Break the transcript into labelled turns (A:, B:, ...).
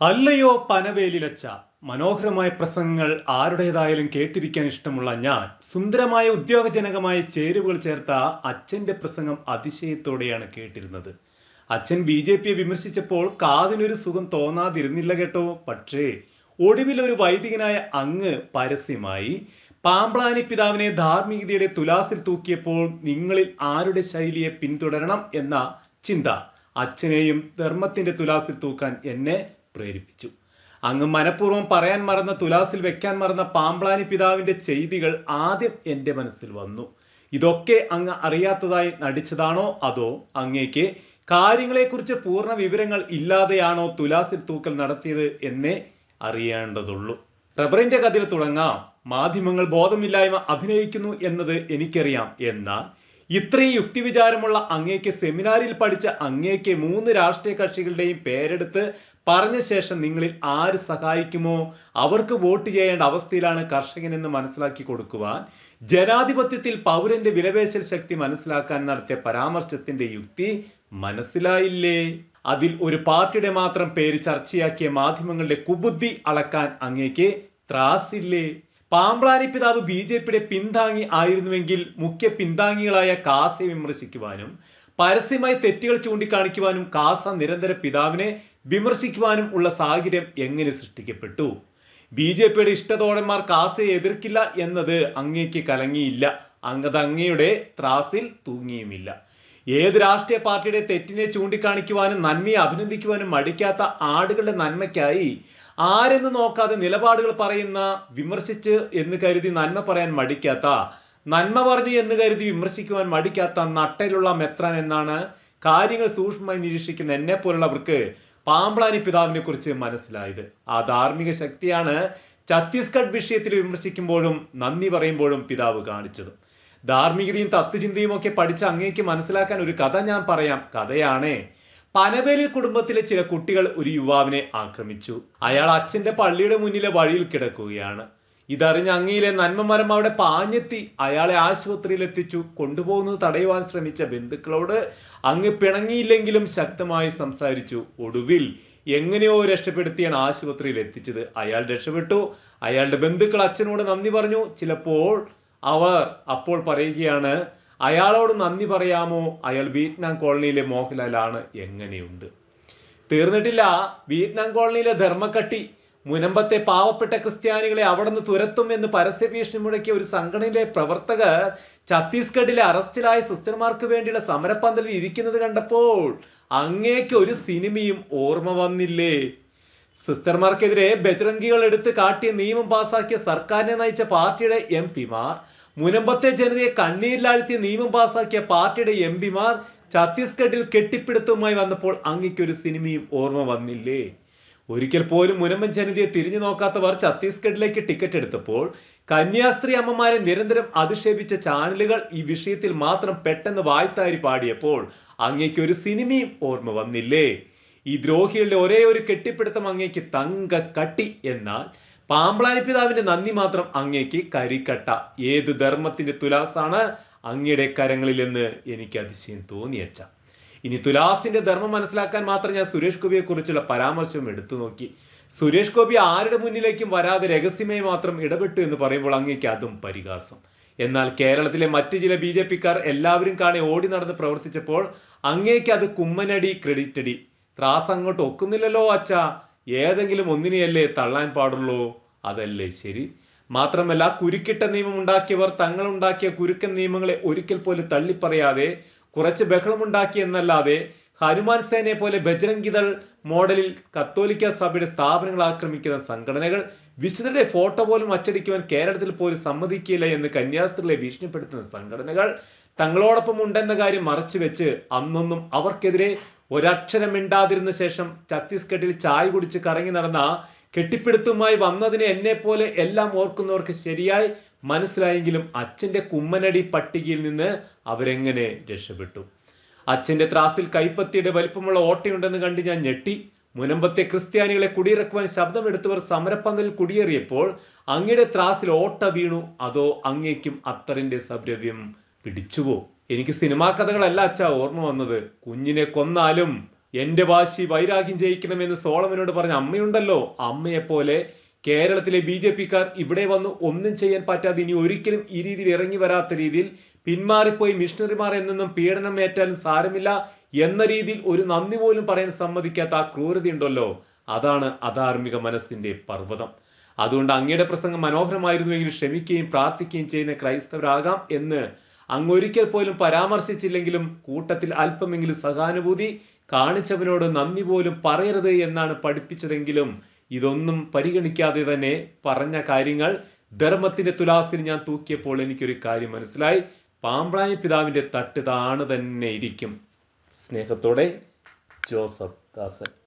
A: അല്ലയോ പനവേലിലച്ച? മനോഹരമായ പ്രസംഗങ്ങൾ ആരുടേതായാലും കേട്ടിരിക്കാൻ ഇഷ്ടമുള്ള ഞാൻ സുന്ദരമായ ഉദ്യോഗജനകമായ ചേരുവകൾ ചേർത്ത അച്ഛന്റെ പ്രസംഗം അതിശയത്തോടെയാണ് കേട്ടിരുന്നത്. അച്ഛൻ ബി ജെ പിയെ വിമർശിച്ചപ്പോൾ കാതിനൊരു സുഖം തോന്നാതിരുന്നില്ല കേട്ടോ. പക്ഷേ ഒടുവിൽ ഒരു വൈദികനായ അങ്ങ് പരസ്യമായി പാമ്പ്ളാനി പിതാവിനെ ധാർമ്മികതയുടെ തുലാസിൽ തൂക്കിയപ്പോൾ നിങ്ങളിൽ ആരുടെ ശൈലിയെ പിന്തുടരണം എന്ന ചിന്ത അച്ഛനെയും ധർമ്മത്തിന്റെ തുലാസിൽ തൂക്കാൻ എന്നെ പ്രേരിപ്പിച്ചു. അങ്ങ് മനഃപൂർവം പറയാൻ മറന്ന തുലാസിൽ വെക്കാൻ മറന്ന പാമ്പ്ളാനി പിതാവിന്റെ ചെയ്തികൾ ആദ്യം എന്റെ മനസ്സിൽ വന്നു. ഇതൊക്കെ അങ്ങ് അറിയാത്തതായി നടിച്ചതാണോ അതോ അങ്ങേക്ക് കാര്യങ്ങളെക്കുറിച്ച് പൂർണ വിവരങ്ങൾ ഇല്ലാതെയാണോ തുലാസിൽ തൂക്കൽ നടത്തിയത് എന്നേ അറിയേണ്ടതുള്ളൂ. റബ്ബറിന്റെ കഥയിൽ തുടങ്ങാം. മാധ്യമങ്ങൾ ബോധമില്ലായ്മ അഭിനയിക്കുന്നു എന്നത് എനിക്കറിയാം. എന്നാൽ ഇത്രയും യുക്തിവിചാരമുള്ള അങ്ങേക്ക് സെമിനാറിൽ പഠിച്ച അങ്ങേക്ക് മൂന്ന് രാഷ്ട്രീയ കക്ഷികളുടെയും പേരെടുത്ത് പറഞ്ഞ ശേഷം നിങ്ങളിൽ ആര് സഹായിക്കുമോ? അവർക്ക് വോട്ട് ചെയ്യേണ്ട അവസ്ഥയിലാണ് കർഷകനെന്ന് മനസ്സിലാക്കി കൊടുക്കുവാൻ ജനാധിപത്യത്തിൽ പൗരന്റെ വിലപേശൽ ശക്തി മനസ്സിലാക്കാൻ നടത്തിയ പരാമർശത്തിന്റെ യുക്തി മനസ്സിലായില്ലേ? അതിൽ ഒരു പാർട്ടിയുടെ മാത്രം പേര് ചർച്ചയാക്കിയ മാധ്യമങ്ങളുടെ കുബുദ്ധി അളക്കാൻ അങ്ങേക്ക് ത്രാസില്ലേ? പാമ്പ്ളാനി പിതാവ് ബി ജെ പിയുടെ പിന്താങ്ങി ആയിരുന്നുവെങ്കിൽ മുഖ്യ പിന്താങ്ങികളായ കാസയെ വിമർശിക്കുവാനും പരസ്യമായി തെറ്റുകൾ ചൂണ്ടിക്കാണിക്കുവാനും കാസ നിരന്തര പിതാവിനെ വിമർശിക്കുവാനും ഉള്ള സാഹചര്യം എങ്ങനെ സൃഷ്ടിക്കപ്പെട്ടു? ബി ജെ പിയുടെ ഇഷ്ടതോടന്മാർ കാസയെ എതിർക്കില്ല എന്നത് അങ്ങേക്ക് കലങ്ങിയില്ല. അങ്ങത് അങ്ങയുടെ ത്രാസിൽ തൂങ്ങിയുമില്ല. ഏത് രാഷ്ട്രീയ പാർട്ടിയുടെ തെറ്റിനെ ചൂണ്ടിക്കാണിക്കുവാനും നന്മയെ അഭിനന്ദിക്കുവാനും മടിക്കാത്ത ആടുകളുടെ നന്മയ്ക്കായി ആരെന്ന് നോക്കാതെ നിലപാടുകൾ പറയുന്ന വിമർശിച്ച് എന്ന് കരുതി നന്മ പറയാൻ മടിക്കാത്ത നന്മ പറഞ്ഞു എന്ന് കരുതി വിമർശിക്കുവാൻ മടിക്കാത്ത നട്ടയിലുള്ള മെത്രൻ എന്നാണ് കാര്യങ്ങൾ സൂക്ഷ്മമായി നിരീക്ഷിക്കുന്ന എന്നെ പോലുള്ളവർക്ക് പാമ്പ്ളാനി പിതാവിനെ കുറിച്ച് മനസ്സിലായത്. ആ ധാർമ്മിക ശക്തിയാണ് ഛത്തീസ്ഗഡ് വിഷയത്തിൽ വിമർശിക്കുമ്പോഴും നന്ദി പറയുമ്പോഴും പിതാവ് കാണിച്ചത്. ധാർമ്മികതയും തത്വചിന്തയും ഒക്കെ പഠിച്ച് അങ്ങേക്ക് മനസ്സിലാക്കാൻ ഒരു കഥ ഞാൻ പറയാം. കഥയാണേ പനവേലിൽ കുടുംബത്തിലെ ചില കുട്ടികൾ ഒരു യുവാവിനെ ആക്രമിച്ചു. അയാൾ അച്ഛന്റെ പള്ളിയുടെ മുന്നിലെ വഴിയിൽ കിടക്കുകയാണ്. ഇതറിഞ്ഞ അങ്ങയിലെ നന്മമരം അവിടെ പാഞ്ഞെത്തി അയാളെ ആശുപത്രിയിൽ എത്തിച്ചു. കൊണ്ടുപോകുന്നത് തടയുവാൻ ശ്രമിച്ച ബന്ധുക്കളോട് അങ്ങ് പിണങ്ങിയില്ലെങ്കിലും ശക്തമായി സംസാരിച്ചു. ഒടുവിൽ എങ്ങനെയോ രക്ഷപ്പെടുത്തിയാണ് ആശുപത്രിയിൽ എത്തിച്ചത്. അയാൾ രക്ഷപ്പെട്ടു. അയാളുടെ ബന്ധുക്കൾ അച്ഛനോട് നന്ദി പറഞ്ഞു. ചിലപ്പോൾ അവർ അപ്പോൾ പറയുകയാണ് അയാളോട് നന്ദി പറയാമോ? അയാൾ വിയറ്റ്നാം കോളനിയിലെ മോഹൻലാലാണ്. എങ്ങനെയുണ്ട്? തീർന്നിട്ടില്ല. വിയറ്റ്നാം കോളനിയിലെ ധർമ്മക്കട്ടി മുനമ്പത്തെ പാവപ്പെട്ട ക്രിസ്ത്യാനികളെ അവിടെ നിന്ന് തുരത്തും എന്ന് പരസ്യ ഭീഷണി മുഴക്കിയ ഒരു സംഘടനയിലെ പ്രവർത്തകർ ഛത്തീസ്ഗഡിലെ അറസ്റ്റിലായ സിസ്റ്റർമാർക്ക് വേണ്ടിയുള്ള സമരപ്പന്തലിൽ ഇരിക്കുന്നത് കണ്ടപ്പോൾ അങ്ങേക്ക് ഒരു സിനിമയും ഓർമ്മ വന്നില്ലേ? സിസ്റ്റർമാർക്കെതിരെ ബജറംഗികൾ എടുത്ത് കാട്ടിയ നിയമം പാസാക്കിയ സർക്കാരിനെ നയിച്ച പാർട്ടിയുടെ എം പിമാർ മുനമ്പത്തെ ജനതയെ കണ്ണീരിലാഴ്ത്തി നിയമം പാസാക്കിയ പാർട്ടിയുടെ എം പിമാർ ഛത്തീസ്ഗഡിൽ കെട്ടിപ്പിടുത്തവുമായി വന്നപ്പോൾ അങ്ങയ്ക്കൊരു സിനിമയും ഓർമ്മ വന്നില്ലേ? ഒരിക്കൽ പോലും മുനമ്പൻ ജനതയെ തിരിഞ്ഞു നോക്കാത്തവർ ഛത്തീസ്ഗഡിലേക്ക് ടിക്കറ്റ് എടുത്തപ്പോൾ കന്യാസ്ത്രീ അമ്മമാരെ നിരന്തരം അധിക്ഷേപിച്ച ചാനലുകൾ ഈ വിഷയത്തിൽ മാത്രം പെട്ടെന്ന് വായ്ത്താരി പാടിയപ്പോൾ അങ്ങേക്കൊരു സിനിമയും ഓർമ്മ വന്നില്ലേ? ഈ ദ്രോഹികളുടെ ഒരേ ഒരു കെട്ടിപ്പിടുത്തം അങ്ങേക്ക് തങ്ക കട്ടി എന്നാൽ പാമ്പ്ളാനി പിതാവിന്റെ നന്ദി മാത്രം അങ്ങേക്ക് കരിക്കട്ട. ഏത് ധർമ്മത്തിന്റെ തുലാസാണ് അങ്ങയുടെ കരങ്ങളിലെന്ന് എനിക്ക് അതിശയം തോന്നിയച്ച. ഇനി തുലാസിന്റെ ധർമ്മം മനസ്സിലാക്കാൻ മാത്രം ഞാൻ സുരേഷ് ഗോപിയെ കുറിച്ചുള്ള പരാമർശം എടുത്തു നോക്കി. സുരേഷ് ഗോപി ആരുടെ മുന്നിലേക്കും വരാതെ രഹസ്യമായി മാത്രം ഇടപെട്ടു എന്ന് പറയുമ്പോൾ അങ്ങേക്ക് അതും പരിഹാസം. എന്നാൽ കേരളത്തിലെ മറ്റു ചില ബി ജെ പിക്കാർ എല്ലാവരും കാണെ ഓടി നടന്ന് പ്രവർത്തിച്ചപ്പോൾ അങ്ങേക്ക് അത് കുമ്മനടി ക്രെഡിറ്റടി. ത്രാസ് അങ്ങോട്ട് ഒക്കുന്നില്ലല്ലോ അച്ഛ. ഏതെങ്കിലും ഒന്നിനെയല്ലേ തള്ളാൻ പാടുള്ളൂ? അതല്ലേ ശരി. മാത്രമല്ല കുരുക്കിട്ട നിയമം ഉണ്ടാക്കിയവർ തങ്ങളുണ്ടാക്കിയ കുരുക്കൻ നിയമങ്ങളെ ഒരിക്കൽ പോലും തള്ളിപ്പറയാതെ കുറച്ച് ബഹളമുണ്ടാക്കി എന്നല്ലാതെ ഹനുമാൻ സേനയെ പോലെ ബജരംഗിതൾ മോഡലിൽ കത്തോലിക്ക സഭയുടെ സ്ഥാപനങ്ങൾ ആക്രമിക്കുന്ന സംഘടനകൾ വിശുദ്ധരുടെ ഫോട്ടോ പോലും അച്ചടിക്കുവാൻ കേരളത്തിൽ പോലും സമ്മതിക്കില്ല എന്ന് കന്യാസ്ത്രീകളെ ഭീഷണിപ്പെടുത്തുന്ന സംഘടനകൾ തങ്ങളോടൊപ്പം ഉണ്ടെന്ന കാര്യം മറച്ചു വെച്ച് അന്നൊന്നും അവർക്കെതിരെ ഒരക്ഷരം മിണ്ടാതിരുന്ന ശേഷം ഛത്തീസ്ഗഡിൽ ചായ കുടിച്ച് കറങ്ങി നടന്ന കെട്ടിപ്പിടുത്തുമായി വന്നതിനെ എന്നെ പോലെ എല്ലാം ഓർക്കുന്നവർക്ക് ശരിയായി മനസ്സിലായെങ്കിലും അച്ഛന്റെ കുമ്മനടി പട്ടികയിൽ നിന്ന് അവരെങ്ങനെ രക്ഷപ്പെട്ടു. അച്ഛന്റെ ത്രാസിൽ കൈപ്പത്തിയുടെ വലിപ്പമുള്ള ഓട്ടയുണ്ടെന്ന് കണ്ട് ഞാൻ ഞെട്ടി. മുനമ്പത്തെ ക്രിസ്ത്യാനികളെ കുടിയിറക്കുവാൻ ശബ്ദമെടുത്തവർ സമരപ്പന്തലിൽ കുടിയേറിയപ്പോൾ അങ്ങയുടെ ത്രാസിൽ ഓട്ട വീണു. അതോ അങ്ങേക്കും അത്തറിന്റെ സൗരവ്യം പിടിച്ചുവോ എനിക്ക് സിനിമാ കഥകളല്ല അച്ഛ ഓർമ്മ വന്നത്. കുഞ്ഞിനെ കൊന്നാലും എന്റെ വാശി വൈരാഗ്യം ജയിക്കണമെന്ന് സോളമനോട് പറഞ്ഞ അമ്മയുണ്ടല്ലോ. അമ്മയെപ്പോലെ കേരളത്തിലെ ബി ജെ പിക്കാർ ഇവിടെ വന്ന് ഒന്നും ചെയ്യാൻ പറ്റാതെ ഇനി ഒരിക്കലും ഈ രീതിയിൽ ഇറങ്ങി വരാത്ത രീതിയിൽ പിന്മാറിപ്പോയി മിഷണറിമാർ എന്നൊന്നും പീഡനം ഏറ്റാലും സാരമില്ല എന്ന രീതിയിൽ ഒരു നന്ദി പോലും പറയാൻ സമ്മതിക്കാത്ത ആ ക്രൂരതയുണ്ടല്ലോ. അതാണ് അധാർമിക മനസ്സിന്റെ പർവതം. അതുകൊണ്ട് അങ്ങയുടെ പ്രസംഗം മനോഹരമായിരുന്നുവെങ്കിൽ ക്ഷമിക്കുകയും പ്രാർത്ഥിക്കുകയും ചെയ്യുന്ന ക്രൈസ്തവരാകാം എന്ന് അങ്ങ് ഒരിക്കൽ പോലും പരാമർശിച്ചില്ലെങ്കിലും കൂട്ടത്തിൽ അല്പമെങ്കിലും സഹാനുഭൂതി കാണിച്ചവനോട് നന്ദി പോലും പറയരുത് എന്നാണ് പഠിപ്പിച്ചതെങ്കിലും ഇതൊന്നും പരിഗണിക്കാതെ തന്നെ പറഞ്ഞ കാര്യങ്ങൾ ധർമ്മത്തിന്റെ തുലാസിൽ ഞാൻ തൂക്കിയപ്പോൾ എനിക്കൊരു കാര്യം മനസ്സിലായി. പാമ്പളായ പിതാവിന്റെ തട്ട് താണ് തന്നെ ഇരിക്കും. സ്നേഹത്തോടെ ജോസഫ് ദാസൻ.